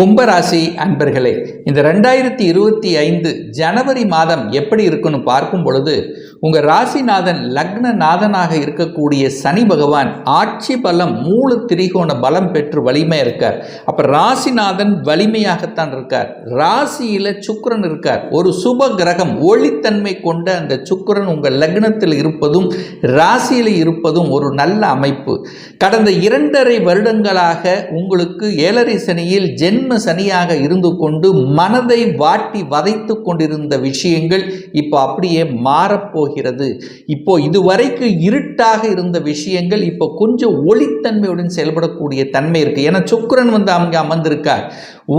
கும்பராசி அன்பர்களே இந்த ரெண்டாயிரத்தி இருபத்தி ஐந்து ஜனவரி மாதம் எப்படி இருக்குன்னு பார்க்கும் பொழுது உங்கள் ராசிநாதன் லக்ன நாதனாக இருக்கக்கூடிய சனி பகவான் ஆட்சி பலம் மூல திரிகோண பலம் பெற்று வலிமை இருக்கார். அப்போ ராசிநாதன் வலிமையாகத்தான் இருக்கார். ராசியில் சுக்கிரன் இருக்கார். ஒரு சுப கிரகம் ஒளித்தன்மை கொண்ட அந்த சுக்கிரன் உங்கள் லக்னத்தில் இருப்பதும் ராசியில் இருப்பதும் ஒரு நல்ல அமைப்பு. கடந்த இரண்டரை வருடங்களாக உங்களுக்கு ஏழரை சனியில் ஜென்ம சனியாக இருந்து கொண்டு மனதை வாட்டி வதைத்து கொண்டிருந்த விஷயங்கள் இப்போ அப்படியே மாறப்போகிறது. இப்போ இதுவரைக்கு இருட்டாக இருந்த விஷயங்கள் இப்போ கொஞ்சம் ஒளித்தன்மையுடன் செயல்படக்கூடிய தன்மை இருக்கு. ஏன்னா சுக்கரன் வந்து அங்கே அமர்ந்திருக்கார்.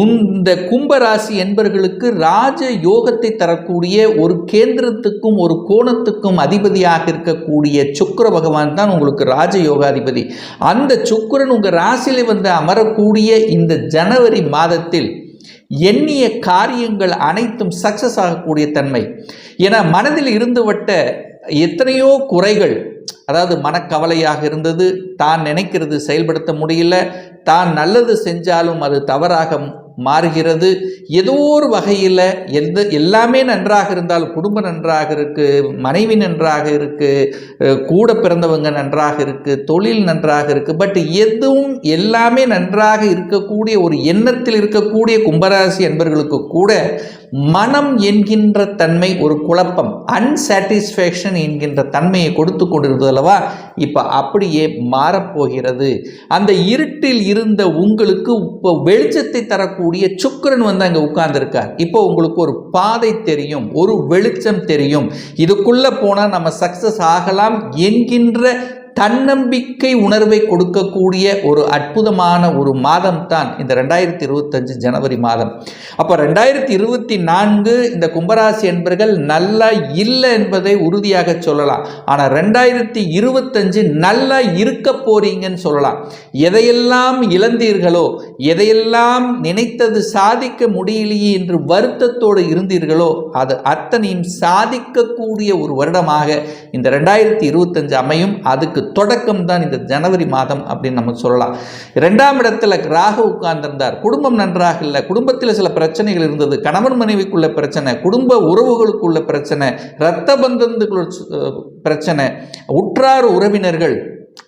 இந்த கும்பராசி என்பவர்களுக்கு ராஜ யோகத்தை தரக்கூடிய ஒரு கேந்திரத்துக்கும் ஒரு கோணத்துக்கும் அதிபதியாக இருக்கக்கூடிய சுக்கிர பகவான் தான் உங்களுக்கு ராஜ யோகாதிபதி. அந்த சுக்கிரன் உங்கள் ராசியில் வந்து அமரக்கூடிய இந்த ஜனவரி மாதத்தில் எண்ணிய காரியங்கள் அனைத்தும் சக்சஸ் ஆகக்கூடிய தன்மை. என மனதில் இருந்துவிட்ட எத்தனையோ குறைகள் அதாவது மனக்கவலையாக இருந்தது தான் நினைக்கிறது செயல்படுத்த முடியல தான் நல்லது செஞ்சாலும் அது தவறாக மாறுகிறது. ஏதோ ஒரு வகையில் எந்த எல்லாமே நன்றாக இருந்தால் குடும்பம் நன்றாக இருக்குது மனைவி நன்றாக இருக்குது கூட பிறந்தவங்க நன்றாக இருக்குது தொழில் நன்றாக இருக்குது பட் எதுவும் எல்லாமே நன்றாக இருக்கக்கூடிய ஒரு எண்ணத்தில் இருக்கக்கூடிய கும்பராசி என்பவர்களுக்கு கூட மனம் என்கின்ற தன்மை ஒரு குழப்பம். அன்சாட்டிஸ்ஃபேக்ஷன் என்கின்ற தன்மையை கொடுத்து கொண்டிருந்தது அல்லவா? இப்போ அப்படியே மாறப்போகிறது. அந்த இருட்டில் இருந்த உங்களுக்கு இப்போ வெளிச்சத்தை தரக்கூடிய சுக்கரன் வந்து அங்கே உட்கார்ந்துருக்கார். இப்போ உங்களுக்கு ஒரு பாதை தெரியும் ஒரு வெளிச்சம் தெரியும். இதுக்குள்ளே போனால் நம்ம சக்ஸஸ் ஆகலாம் என்கின்ற தன்னம்பிக்கை உணர்வை கொடுக்கக்கூடிய ஒரு அற்புதமான ஒரு மாதம் தான் இந்த ரெண்டாயிரத்தி இருபத்தஞ்சு ஜனவரி மாதம். அப்போ ரெண்டாயிரத்தி இருபத்தி நான்கு இந்த கும்பராசி என்பர்கள் நல்லா இல்லை என்பதை உறுதியாக சொல்லலாம். ஆனால் ரெண்டாயிரத்தி இருபத்தஞ்சு நல்லா இருக்க போறீங்கன்னு சொல்லலாம். எதையெல்லாம் இழந்தீர்களோ எதையெல்லாம் நினைத்தது சாதிக்க முடியலையே என்று வருத்தத்தோடு இருந்தீர்களோ அது அத்தனையும் சாதிக்கக்கூடிய ஒரு வருடமாக இந்த ரெண்டாயிரத்தி இருபத்தஞ்சு அமையும். அதுக்கு தொடக்கம் தான் இந்த ஜனவரி மாதம் அப்படின்னு நம்ம சொல்லலாம். இரண்டாம் இடத்துல ராகு உட்கார்ந்திருந்தார். குடும்பம் நன்றாக இல்லை. குடும்பத்தில் சில பிரச்சனைகள் இருந்தது. கணவன் மனைவிக்குள்ள பிரச்சனை குடும்ப உறவுகளுக்குள்ள பிரச்சனை இரத்த பந்தத்துக்குள்ள பிரச்சனை உற்றார் உறவினர்கள்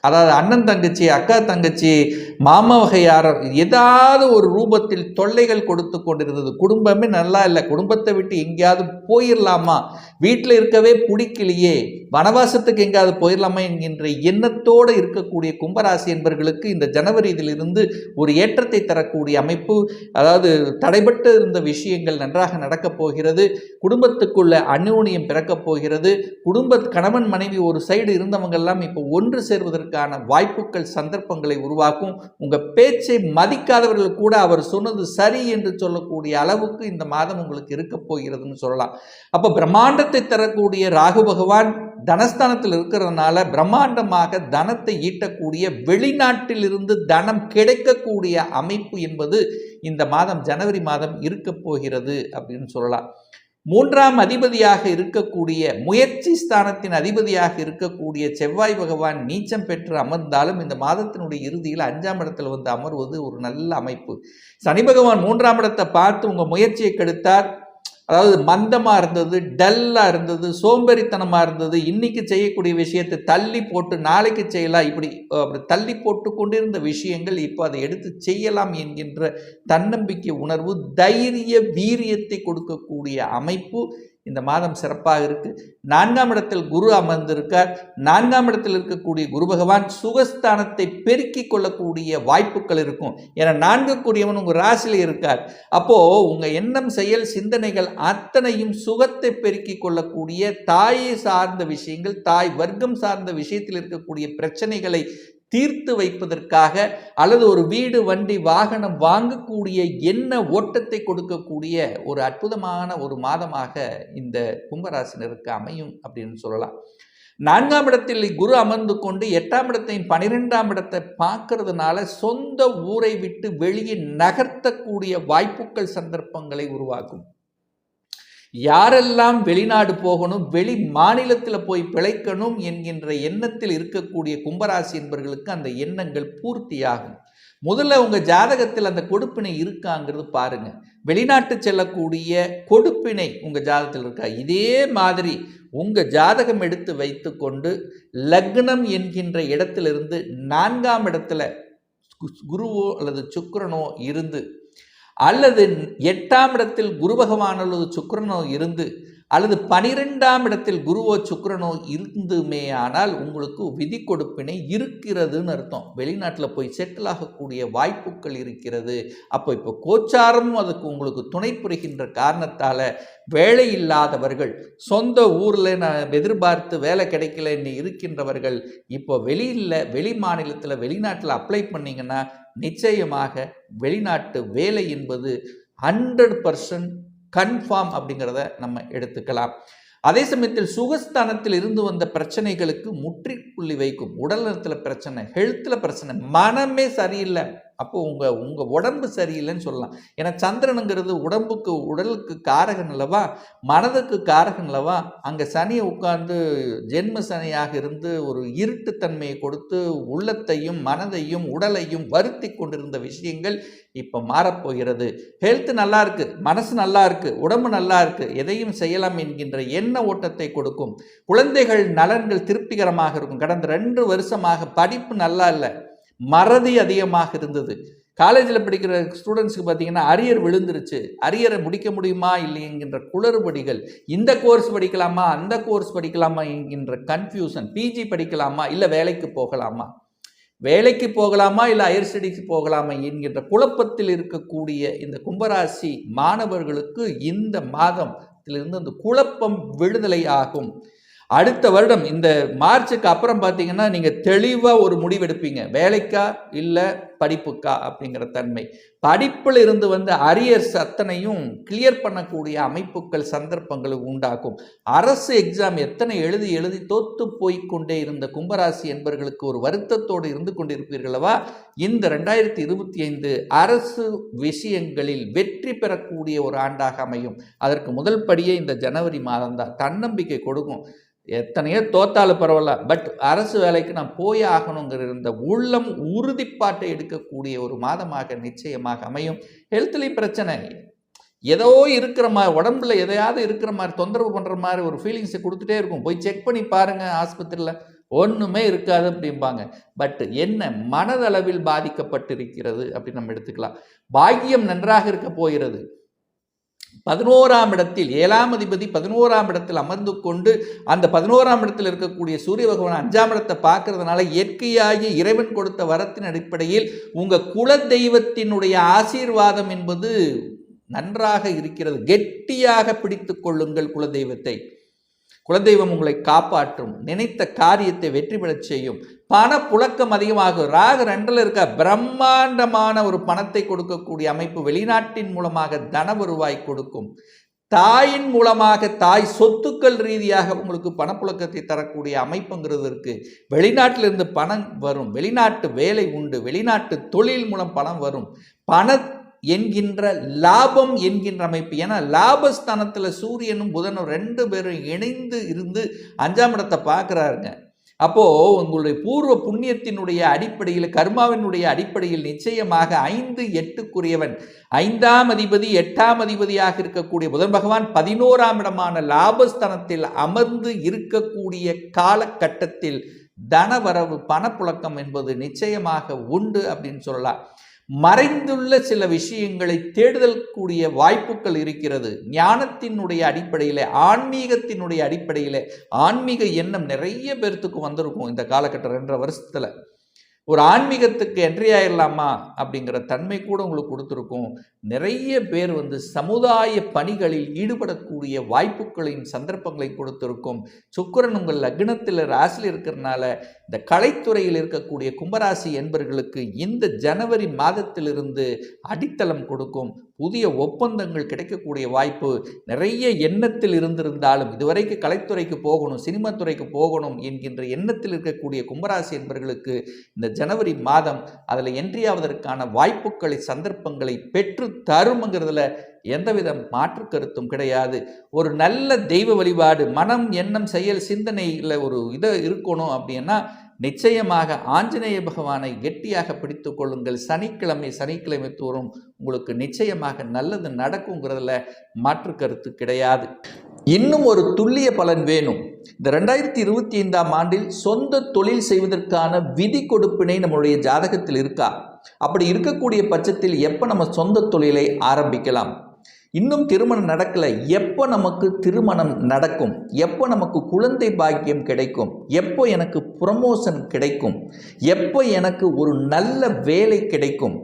அதாவது அண்ணன் தங்கச்சி அக்கா தங்கச்சி மாமவகையார் ஏதாவது ஒரு ரூபத்தில் தொல்லைகள் கொடுத்து கொண்டிருந்தது. குடும்பமே நல்லா இல்லை. குடும்பத்தை விட்டு எங்கேயாவது போயிடலாமா வீட்டில் இருக்கவே பிடிக்கலையே. வனவாசத்துக்கு எங்கேயாவது போயிடலாமா என்கின்ற எண்ணத்தோடு இருக்கக்கூடிய கும்பராசி என்பவர்களுக்கு இந்த ஜனவரி இதிலிருந்து ஒரு ஏற்றத்தை தரக்கூடிய அமைப்பு அதாவது தடைபட்டு இருந்த விஷயங்கள் நன்றாக நடக்கப் போகிறது. குடும்பத்துக்குள்ள அந்யோன்யம் பிறக்கப் போகிறது. குடும்ப கணவன் மனைவி ஒரு சைடு இருந்தவங்கெல்லாம் இப்போ ஒன்று சேர்வதற்கான வாய்ப்புகள் சந்தர்ப்பங்களை உருவாக்கும். உங்கள் பேச்சை மதிக்காதவர்கள் கூட அவர் சொன்னது சரி என்று சொல்லக்கூடிய அளவுக்கு இந்த மாதம் உங்களுக்கு இருக்க போகிறதுன்னு சொல்லலாம். அப்போ பிரம்மாண்டத்தை தரக்கூடிய ராகு பகவான் தனஸ்தானத்தில் இருக்கிறதுனால பிரம்மாண்டமாக தனத்தை ஈட்டக்கூடிய வெளிநாட்டிலிருந்து தனம் கிடைக்கக்கூடிய அமைப்பு என்பது இந்த மாதம் ஜனவரி மாதம் இருக்க போகிறது அப்படின்னு சொல்லலாம். மூன்றாம் அதிபதியாக இருக்கக்கூடிய முயற்சி ஸ்தானத்தின் அதிபதியாக இருக்கக்கூடிய செவ்வாய் பகவான் நீச்சம் பெற்று அமர்ந்தாலும் இந்த மாதத்தினுடைய இறுதியில் அஞ்சாம் இடத்துல வந்து அமர்வது ஒரு நல்ல அமைப்பு. சனி பகவான் மூன்றாம் இடத்தை பார்த்து உங்கள் முயற்சியை கெடுத்தார். அதாவது மந்தமாக இருந்தது டல்லாக இருந்தது சோம்பேறித்தனமாக இருந்தது இன்றைக்கி செய்யக்கூடிய விஷயத்தை தள்ளி போட்டு நாளைக்கு செய்யலாம் இப்படி அப்படி தள்ளி போட்டு கொண்டிருந்த விஷயங்கள் இப்போ அதை எடுத்து செய்யலாம் என்கின்ற தன்னம்பிக்கை உணர்வு தைரிய வீரியத்தை கொடுக்கக்கூடிய அமைப்பு இந்த மாதம் சிறப்பாக இருக்கு. நான்காம் இடத்தில் குரு அமர்ந்திருக்கார். நான்காம் இடத்தில் இருக்கக்கூடிய குரு பகவான் சுகஸ்தானத்தை பெருக்கிக் கொள்ளக்கூடிய வாய்ப்புகள் இருக்கும். ஏன்னா நான்கு கூடியவன் உங்கள் ராசியில் இருக்கார். அப்போ உங்கள் எண்ணம் செயல் சிந்தனைகள் அத்தனையும் சுகத்தை பெருக்கிக் கொள்ளக்கூடிய தாயை சார்ந்த விஷயங்கள் தாய் வர்க்கம் சார்ந்த விஷயத்தில் இருக்கக்கூடிய பிரச்சனைகளை தீர்த்து வைப்பதற்காக அல்லது ஒரு வீடு வண்டி வாகனம் வாங்கக்கூடிய என்ன ஓட்டத்தை கொடுக்கக்கூடிய ஒரு அற்புதமான ஒரு மாதமாக இந்த கும்பராசினருக்கு அமையும் அப்படின்னு சொல்லலாம். நான்காம் இடத்தில் குரு அமர்ந்து கொண்டு எட்டாம் இடத்தையும் பனிரெண்டாம் இடத்தை பார்க்கறதுனால சொந்த ஊரை விட்டு வெளியே நகர்த்தக்கூடிய வாய்ப்புகள் சந்தர்ப்பங்களை உருவாக்கும். யாரெல்லாம் வெளிநாடு போகணும் வெளி மாநிலத்தில் போய் பிழைக்கணும் என்கின்ற எண்ணத்தில் இருக்கக்கூடிய கும்பராசி என்பவர்களுக்கு அந்த எண்ணங்கள் பூர்த்தியாகும். முதல்ல உங்கள் ஜாதகத்தில் அந்த கொடுப்பினை இருக்காங்கிறது பாருங்கள் வெளிநாட்டு செல்லக்கூடிய கொடுப்பினை உங்கள் ஜாதகத்தில் இருக்கா? இதே மாதிரி உங்கள் ஜாதகம் எடுத்து வைத்துக்கொண்டு லக்னம் என்கின்ற இடத்திலிருந்து நான்காம் இடத்துல குருவோ அல்லது சுக்கரனோ இருந்து அல்லது எட்டாம் இடத்தில் குரு பகவான் அல்லது இருந்து அல்லது பனிரெண்டாம் இடத்தில் குருவோ சுக்கரனோ இருந்துமே ஆனால் உங்களுக்கு விதி கொடுப்பினை இருக்கிறதுன்னு அர்த்தம். வெளிநாட்டில் போய் செட்டில் ஆகக்கூடிய வாய்ப்புகள் இருக்கிறது. அப்போ இப்போ கோச்சாரமும் அதுக்கு உங்களுக்கு துணை புரிகின்ற காரணத்தால் வேலை இல்லாதவர்கள் சொந்த ஊரில் நான் எதிர்பார்த்து வேலை கிடைக்கலன்னு இருக்கின்றவர்கள் இப்போ வெளியில் வெளி மாநிலத்தில் வெளிநாட்டில் அப்ளை பண்ணிங்கன்னா நிச்சயமாக வெளிநாட்டு வேலை என்பது ஹண்ட்ரட் பர்சன்ட் கன்ஃபார்ம் அப்படிங்கிறத நம்ம எடுத்துக்கலாம். அதே சமயத்தில் சுகஸ்தானத்தில் இருந்து வந்த பிரச்சனைகளுக்கு முற்றுப்புள்ளி வைக்கும். உடல் நலத்தில் பிரச்சனை ஹெல்த்தில் பிரச்சனை. மனமே சரியில்லை. அப்போ உங்கள் உங்கள் உடம்பு சரியில்லைன்னு சொல்லலாம். ஏன்னா சந்திரனுங்கிறது உடம்புக்கு உடலுக்கு காரகன் அல்லவா? மனதுக்கு காரகன் அல்லவா? அங்கே சனியை உட்கார்ந்து ஜென்ம சனியாக இருந்து ஒரு இருட்டுத்தன்மையை கொடுத்து உள்ளத்தையும் மனதையும் உடலையும் வருத்தி கொண்டிருந்த விஷயங்கள் இப்போ மாறப்போகிறது. ஹெல்த் நல்லா இருக்கு. மனசு நல்லா இருக்கு. உடம்பு நல்லா இருக்கு. எதையும் செய்யலாம் என்கின்ற எண்ண ஓட்டத்தை கொடுக்கும். குழந்தைகள் நலன்கள் திருப்திகரமாக இருக்கும். கடந்த ரெண்டு வருஷமாக படிப்பு நல்லா இல்லை. மறதி அதிகமாக இருந்தது. காலேஜில் படிக்கிற ஸ்டூடெண்ட்ஸுக்கு பார்த்தீங்கன்னா அரியர் விழுந்துருச்சு. அரியரை முடிக்க முடியுமா இல்லை என்கின்ற குளறுபடிகள். இந்த கோர்ஸ் படிக்கலாமா? அந்த கோர்ஸ் படிக்கலாமா? என்கின்ற கன்ஃபியூஷன் பிஜி படிக்கலாமா? இல்லை வேலைக்கு போகலாமா? வேலைக்கு போகலாமா? இல்லை ஹையர் ஸ்டடிக்கு போகலாமா? என்கின்ற குழப்பத்தில் இருக்கக்கூடிய இந்த கும்பராசி மாணவர்களுக்கு இந்த மாதத்திலிருந்து அந்த குழப்பம் விடுதலை ஆகும். அடுத்த வருடம் இந்த மார்ச்சுக்கு அப்புறம் பார்த்தீங்கன்னா நீங்கள் தெளிவாக ஒரு முடிவெடுப்பீங்க வேலைக்கா இல்லை படிப்புக்கா அப்படிங்கிற தன்மை. படிப்பில் இருந்து வந்து அரியர்ஸ் அத்தனையும் கிளியர் பண்ணக்கூடிய அமைப்புகள் சந்தர்ப்பங்களை உண்டாக்கும் அரசு எக்ஸாம் எத்தனை எழுதி எழுதி தோத்து போய் கொண்டே இருந்த கும்பராசி என்பவர்களுக்கு ஒரு வருத்தத்தோடு இருந்து கொண்டிருப்பீர்களவா இந்த ரெண்டாயிரத்தி இருபத்தி ஐந்து அரசு விஷயங்களில் வெற்றி பெறக்கூடிய ஒரு ஆண்டாக அமையும். அதற்கு முதல் படியே இந்த ஜனவரி மாதம் தான் தன்னம்பிக்கை கொடுக்கும். எத்தனையோ தோத்தாலும் பரவாயில்ல. பட் அரசு வேலைக்கு நான் போய் ஆகணுங்கிற இந்த உள்ளம் உறுதிப்பாட்டை எடுக்கக்கூடிய ஒரு மாதமாக நிச்சயமாக அமையும். ஹெல்த்லேயும் பிரச்சனை. ஏதோ இருக்கிற மாதிரி உடம்புல எதையாவது இருக்கிற மாதிரி தொந்தரவு பண்ணுற மாதிரி ஒரு ஃபீலிங்ஸை கொடுத்துட்டே இருக்கும். போய் செக் பண்ணி பாருங்கள் ஆஸ்பத்திரியில். ஒன்றுமே இருக்காது அப்படிம்பாங்க. பட் என்ன மனதளவில் பாதிக்கப்பட்டிருக்கிறது அப்படின்னு நம்ம எடுத்துக்கலாம். பாக்கியம் நன்றாக இருக்க போகிறது. பதினோராம் இடத்தில் ஏழாம் அதிபதி பதினோராம் இடத்தில் அமர்ந்து கொண்டு அந்த பதினோராம் இடத்தில் இருக்கக்கூடிய சூரிய பகவான் அஞ்சாம் இடத்தை பார்க்கறதுனால இயற்கையாகி இறைவன் கொடுத்த வரத்தின் அடிப்படையில் உங்கள் குல தெய்வத்தினுடைய ஆசீர்வாதம் என்பது நன்றாக இருக்கிறது. கெட்டியாக பிடித்து கொள்ளுங்கள் குலதெய்வத்தை. குலதெய்வம் உங்களை காப்பாற்றும் நினைத்த காரியத்தை வெற்றி பெறச் செய்யும். பண புழக்கம் அதிகமாகும். ராக ரெண்டில் இருக்க பிரம்மாண்டமான ஒரு பணத்தை கொடுக்கக்கூடிய அமைப்பு வெளிநாட்டின் மூலமாக தன வருவாய் கொடுக்கும். தாயின் மூலமாக தாய் சொத்துக்கள் ரீதியாக உங்களுக்கு பணப்புழக்கத்தை தரக்கூடிய அமைப்புங்கிறது இருக்குது வெளிநாட்டிலிருந்து பணம் வரும். வெளிநாட்டு வேலை உண்டு. வெளிநாட்டு தொழில் மூலம் பணம் வரும். பண என்கின்ற லாபம் என்கின்ற அமைப்பு. ஏன்னா லாபஸ்தானத்தில் சூரியனும் புதனும் ரெண்டு பேரும் இணைந்து இருந்து அஞ்சாம் இடத்தை பார்க்குறாருங்க. அப்போது உங்களுடைய பூர்வ புண்ணியத்தினுடைய அடிப்படையில் கர்மாவினுடைய அடிப்படையில் நிச்சயமாக ஐந்து எட்டுக்குரியவன் ஐந்தாம் அதிபதி எட்டாம் அதிபதியாக இருக்கக்கூடிய புதன் பகவான் பதினோராம் இடமான லாபஸ்தனத்தில் அமர்ந்து இருக்கக்கூடிய காலகட்டத்தில் தனவரவு பணப்புழக்கம் என்பது நிச்சயமாக உண்டு அப்படின்னு சொல்லலாம். மறைந்துள்ள சில விஷயங்களை தேடுதல் கூடிய வாய்ப்புகள் இருக்கிறது. ஞானத்தினுடைய அடிப்படையில் ஆன்மீகத்தினுடைய அடிப்படையில் ஆன்மீக எண்ணம் நிறைய பேர்த்துக்கு வந்திருக்கும் இந்த காலகட்டம் ரெண்டரை வருஷத்தில். ஒரு ஆன்மீகத்துக்கு என்ட்ரி ஆயிடலாமா அப்படிங்கிற தன்மை கூட உங்களுக்கு கொடுத்துருக்கும். நிறைய பேர் வந்து சமுதாய பணிகளில் ஈடுபடக்கூடிய வாய்ப்புகளையும் சந்தர்ப்பங்களை கொடுத்துருக்கும். சுக்கரன் உங்கள் லக்னத்தில் ராசியில் இருக்கிறனால இந்த கலைத்துறையில் இருக்கக்கூடிய கும்பராசி என்பர்களுக்கு இந்த ஜனவரி மாதத்திலிருந்து அடித்தளம் கொடுக்கும் புதிய ஒப்பந்தங்கள் கிடைக்கக்கூடிய வாய்ப்பு நிறைய எண்ணத்தில் இருந்திருந்தாலும் இதுவரைக்கும் கலைத்துறைக்கு போகணும் சினிமா துறைக்கு போகணும் என்கின்ற எண்ணத்தில் இருக்கக்கூடிய கும்பராசி என்பர்களுக்கு இந்த ஜனவரி மாதம் அதில் என்ட்ரியாவதற்கான வாய்ப்புகளை சந்தர்ப்பங்களை பெற்று தருமங்கிறதுல எந்தவித மாற்று கருத்தும் கிடையாது. ஒரு நல்ல தெய்வ வழிபாடு மனம் எண்ணம் செயல் சிந்தனையில் ஒரு இதை இருக்கணும் அப்படின்னா நிச்சயமாக ஆஞ்சநேய பகவானை கெட்டியாக பிடித்து கொள்ளுங்கள். சனிக்கிழமை சனிக்கிழமை தோறும் உங்களுக்கு நிச்சயமாக நல்லது நடக்குங்கிறதுல மாற்று கருத்து கிடையாது. இன்னும் ஒரு துல்லிய பலன் வேணும். இந்த ரெண்டாயிரத்தி இருபத்தி ஐந்தாம் ஆண்டில் சொந்த தொழில் செய்வதற்கான விதி கொடுப்பினை நம்மளுடைய ஜாதகத்தில் இருக்கா? அப்படி இருக்கக்கூடிய பட்சத்தில் எப்போ நம்ம சொந்த தொழிலை ஆரம்பிக்கலாம்? இன்னும் திருமணம் நடக்கலை. எப்போ நமக்கு திருமணம் நடக்கும்? எப்போ நமக்கு குழந்தை பாக்கியம் கிடைக்கும்? எப்போ எனக்கு ப்ரமோஷன் கிடைக்கும்? எப்போ எனக்கு ஒரு நல்ல வேலை கிடைக்கும்?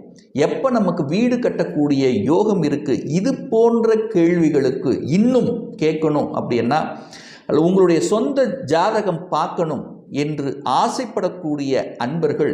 எப்போ நமக்கு வீடு கட்டக்கூடிய யோகம் இருக்குது இது போன்ற கேள்விகளுக்கு இன்னும் கேட்கணும் அப்படின்னா உங்களுடைய சொந்த ஜாதகம் பார்க்கணும் என்று ஆசைப்படக்கூடிய அன்பர்கள்